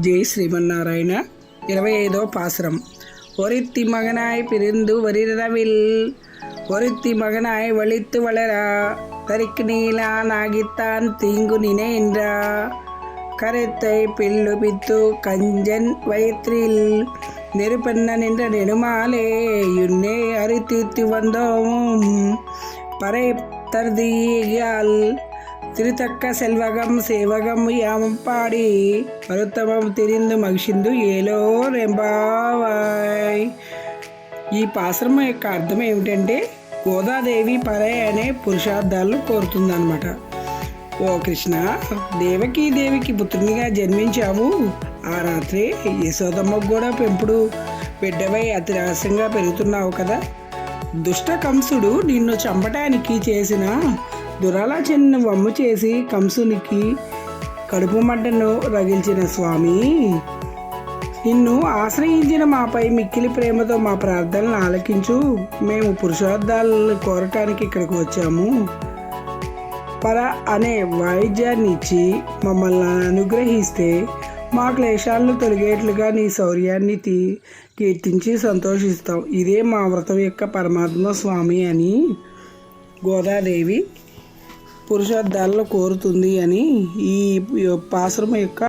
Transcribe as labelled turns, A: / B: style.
A: జై శ్రీమన్నారాయణ ఇరవై ఐదో పాసురం ஒருத்தி மகனாய் பிரிந்து வரிரவில் ஒருத்தி மகனாய் வலித்து வளர தரிக்கு நீலான் ஆகித்தான் தீங்கு நினைன்றா கருத்தை பில்லு பித்து கஞ்சன் வயிற்றில் நெருப்பெண்ண நின்ற நெடுமாலே யுன்னே அரித்தீர்த்து வந்தோம் பறை தருதியால் திருத்தக்க செல்வகம் சேவகம் யாமం పాడి పరుత్తమం తిరిందు మగిషిందు ఏలో రెంబావాయ్ ఈ పాశ్రమం యొక్క అర్థం ఏమిటంటే గోదాదేవి పరే అనే పురుషార్థాలను కోరుతుందన్నమాట ఓ కృష్ణ దేవకి దేవికి పుత్రునిగా జన్మించావు ఆ రాత్రి యశోదమ్మకు కూడా పెంపుడు బిడ్డవై అతి రహస్యంగా పెరుగుతున్నావు కదా దుష్ట కంసుడు నిన్ను చంపటానికి చేసిన దురాలోచనను వమ్ము చేసి కంసునికి కడుపు మంటను రగిల్చిన స్వామి నిన్ను ఆశ్రయించిన మాపై మిక్కిలి ప్రేమతో మా ప్రార్థనలు ఆలకించు. మేము పురుషార్థాలను కోరటానికి ఇక్కడికి వచ్చాము. పర అనే వాయిద్యాన్ని ఇచ్చి మమ్మల్ని అనుగ్రహిస్తే మా క్లేశాలను తొలగేట్లుగా నీ శౌర్యాన్ని తీ కీర్తించి సంతోషిస్తాం. ఇదే మా వ్రతం యొక్క పరమాత్మ స్వామి అని గోదాదేవి పురుషార్థాలను కోరుతుంది అని ఈ పాశ్రమ యొక్క